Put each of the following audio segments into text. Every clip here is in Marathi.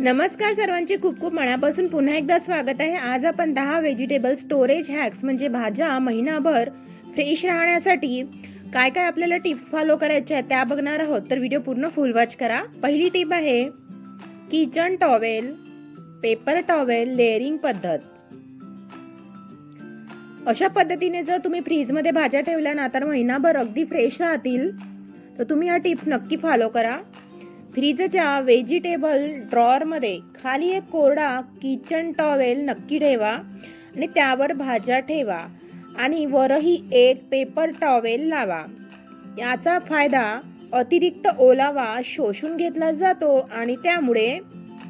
नमस्कार सर्वांचे खूप खूप मनापासून पुन्हा एकदा स्वागत आहे. आज आपण दहा व्हेजिटेबल स्टोरेज हॅक्स म्हणजे भाज्या महिनाभर फ्रेश राहण्यासाठी काय काय आपल्याला टिप्स फॉलो करायच्या आहेत त्या बघणार आहोत. तर व्हिडिओ पूर्ण फुल वॉच करा. पहिली टिप आहे kitchen towel paper towel layering पद्धत. अशा पद्धतीने जर तुम्ही फ्रीजमध्ये भाज्या ठेवल्या ना तर महिनाभर अगदी फ्रेश राहतील. तर तुम्ही हा टिप्स नक्की फॉलो करा. फ्रीजच्या व्हेजिटेबल ड्रॉअरमध्ये खाली एक कोरडा किचन टॉवेल नक्की ठेवा आणि त्यावर भाज्या ठेवा आणि वरही एक पेपर टॉवेल लावा. याचा फायदा अतिरिक्त ओलावा शोषून घेतला जातो आणि त्यामुळे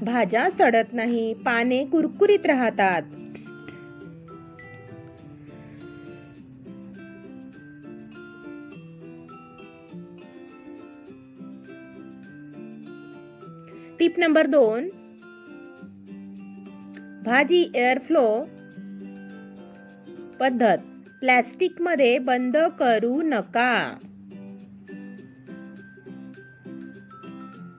भाज्या सडत नाही पाने कुरकुरीत राहतात. टिप नंबर दोन. भाजी एअरफ्लो पद्धत. प्लॅस्टिकमध्ये बंद करू नका.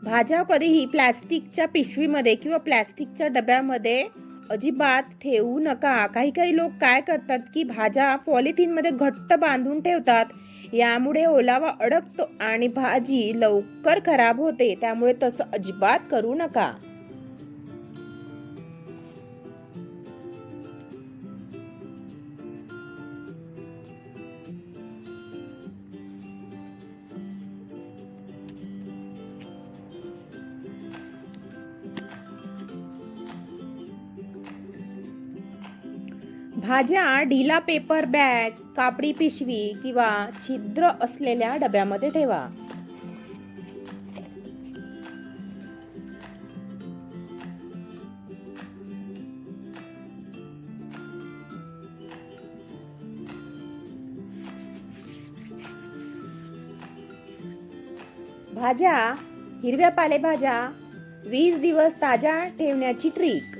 भाज्या कधीही प्लॅस्टिकच्या पिशवीमध्ये किंवा प्लॅस्टिकच्या डब्यामध्ये अजिबात ठेवू नका. काही काही लोक काय करतात की भाज्या पॉलिथिनमध्ये घट्ट बांधून ठेवतात. यामुळे ओलावा अडकतो आणि भाजी लवकर खराब होते. त्यामुळे तसं अजिबात करू नका. भाज्या ढिला पेपर बॅग कापडी पिशवी किंवा छिद्र असलेल्या डब्यामध्ये ठेवा. भाज्या हिरव्या पालेभाज्या वीस दिवस ताज्या ठेवण्याची ट्रीक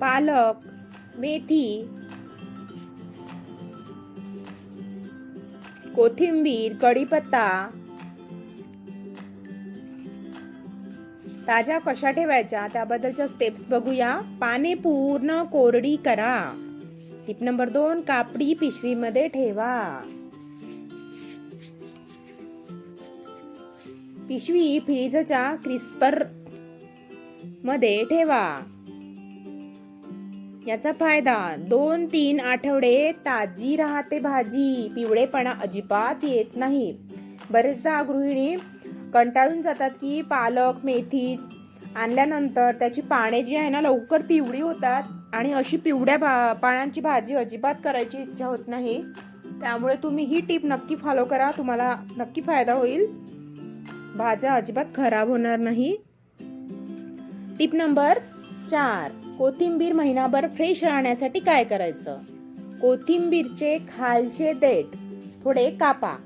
पालक मेथी कोथिंबीर कढीपत्ता ताज्या कशा ठेवायच्या? त्याबद्दलच्या स्टेप्स बघूया. पाने पूर्ण कोरडी करा. टिप नंबर दोन कापडी पिशवीमध्ये ठेवा. पिशवी फ्रीजच्या क्रिस्परमध्ये ठेवा. याचा फायदा दोन तीन आठवडे ताजी राहते भाजी. पिवळेपणा अजिबात येत नाही. बरेचदा गृहिणी कंटाळून जातात की पालक मेथी आणल्यानंतर त्याची पाने जी आहे ना लवकर पिवळी होतात आणि अशी पिवळ्या भा पानांची भाजी अजिबात करायची इच्छा होत नाही. त्यामुळे तुम्ही ही टीप नक्की फॉलो करा. तुम्हाला नक्की फायदा होईल. भाज्या अजिबात खराब होणार नाही. टिप नंबर चार. कोथिंबीर महिनाभर फ्रेश राहण्यासाठी काय करायचं? कोथिंबीरचे खालचे देठ थोडे कापा.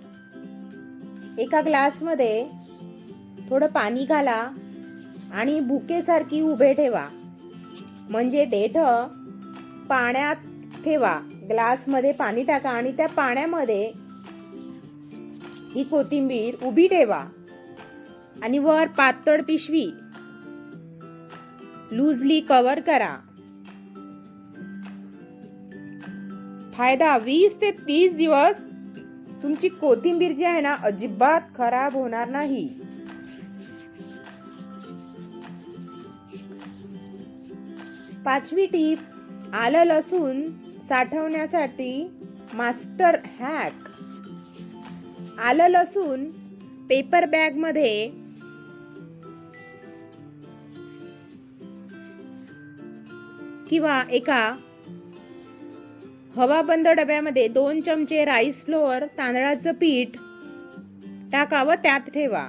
एका ग्लासमध्ये थोडं पाणी घाला आणि भुकेसारखी उभे ठेवा. म्हणजे देठ पाण्यात ठेवा. ग्लासमध्ये पाणी टाका आणि त्या पाण्यामध्ये ही कोथिंबीर उभी ठेवा. आणि वर पातळ पिशवी लूजली कव्हर करा. फायदा वीस ते तीस दिवस तुमची कोथिंबीर जी आहे ना अजिबात खराब होणार नाही. पाचवी टीप आलं लसूण साठवण्यासाठी मास्टर हॅक. आलं लसूण पेपर बॅग किंवा एका हवाबंद डब्यामध्ये दोन चमचे राईस फ्लोअर तांदळाचं पीठ टाका व त्यात ठेवा.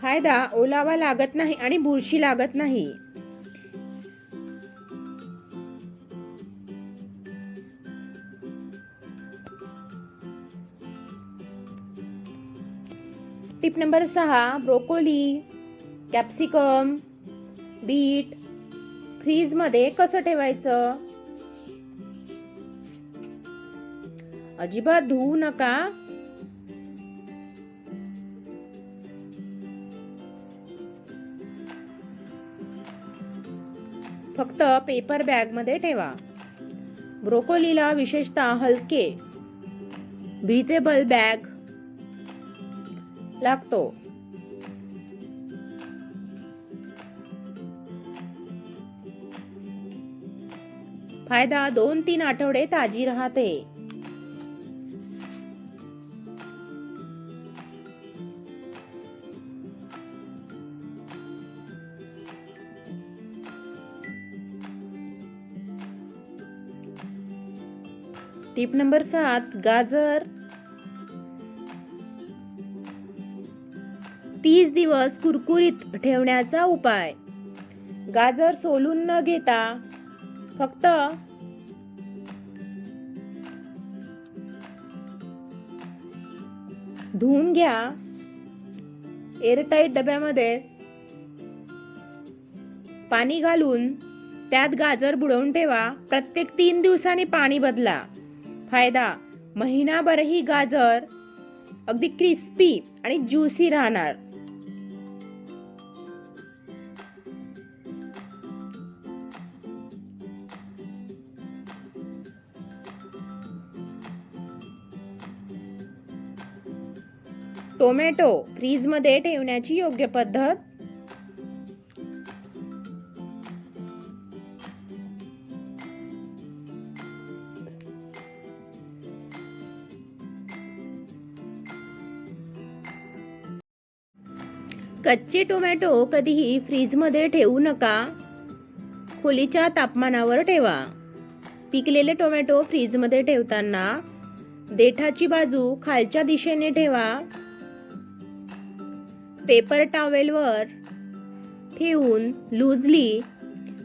फायदा ओलावा लागत नाही आणि बुरशी लागत नाही. टिप नंबर सहा ब्रोकोली कॅप्सिकम बीट फ्रीजमध्ये कसं ठेवायचं? अजिबात धुवू नका. फक्त पेपर बॅगमध्ये ठेवा. ब्रोकोलीला विशेषतः हलके ब्रिथेबल बॅग लागतो फायदा दोन तीन आठवडे ताजी राहते. टिप नंबर सात गाजर. तीस दिवस कुरकुरीत ठेवण्याचा उपाय. गाजर सोलून न घेता फक्त धुवून घ्या. एअरटाईट डब्यामध्ये पाणी घालून त्यात गाजर बुडवून ठेवा. प्रत्येक तीन दिवसांनी पाणी बदला. फायदा महिनाभरही गाजर अगदी क्रिस्पी आणि ज्युसी राहणार. टोमॅटो फ्रीजमध्ये ठेवण्याची योग्य पद्धत? कच्चे टोमॅटो कधीही फ्रीजमध्ये ठेवू नका. खोलीच्या तापमानावर ठेवा. पिकलेले टोमॅटो फ्रीजमध्ये ठेवताना देठाची बाजू खालच्या दिशेने ठेवा. पेपर टॉवेलवर ठेवून लूजली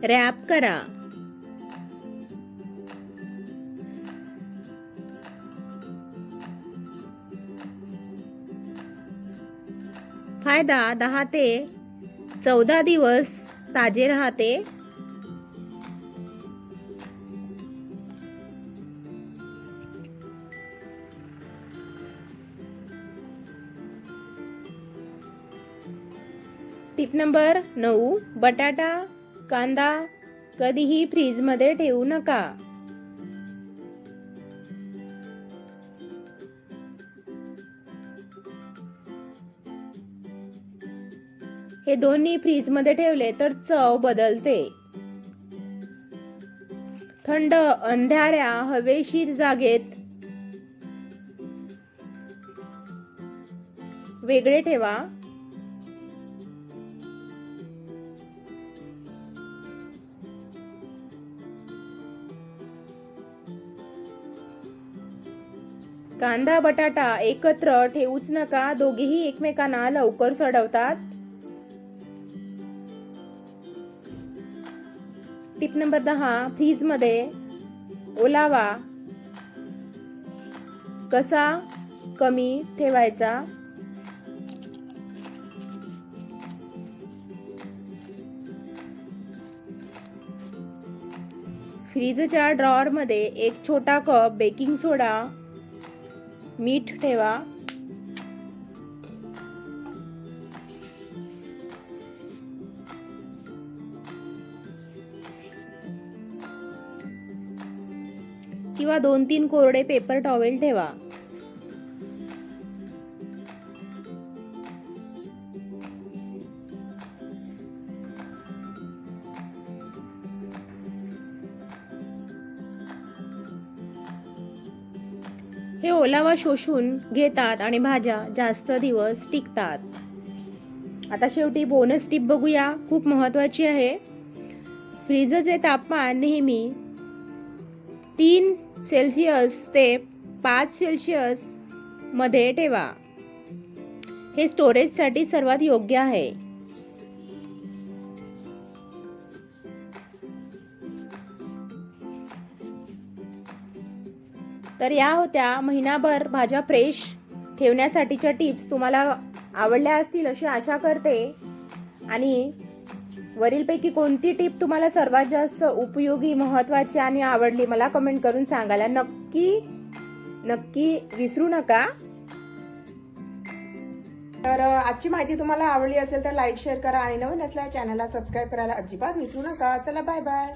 रॅप करा. फायदा दहा ते चौदा दिवस ताजे राहते. टिप नंबर नऊ बटाटा कांदा कधीही फ्रीजमध्ये ठेवू नका. हे दोन्ही फ्रीजमध्ये ठेवले तर चव बदलते. थंड अंधाऱ्या हवेशीर जागेत वेगळे ठेवा. कांदा बटाटा एकत्र ठेवूच नका. दोघेही एकमेकांना लवकर सडवतात. टिप नंबर दहा फ्रीजमध्ये ओलावा. कसा कमी ठेवायचा? फ्रीजच्या ड्रॉअरमध्ये एक छोटा कप बेकिंग सोडा मीठ ठेवा. किंवा दोन तीन कोरडे पेपर टॉवेल ठेवा. हे ओलावा शोषून घेतात आणि भाज्या जास्त दिवस टिकतात. आता शेवटी बोनस टिप बघूया. खूप महत्वाची आहे. फ्रीजचे तापमान नेहमी तीन सेल्सिअस ते पाच सेल्सिअसमध्ये ठेवा. हे स्टोरेजसाठी सर्वात योग्य आहे. तर या होत्या. महिनाभर भाज्या फ्रेश ठेवण्यासाठीच्या टिप्स तुम्हाला आवडल्या असतील अशी आशा करते. आणि वरीलपैकी कोणती टीप तुम्हाला सर्वात जास्त उपयोगी महत्वाची आणि आवडली मला कमेंट करून सांगायला नक्की नक्की विसरू नका. तर आजची माहिती तुम्हाला आवडली असेल तर लाईक शेअर करा. आणि नवीन असल्या चॅनलला सबस्क्राईब करायला अजिबात विसरू नका. चला बाय बाय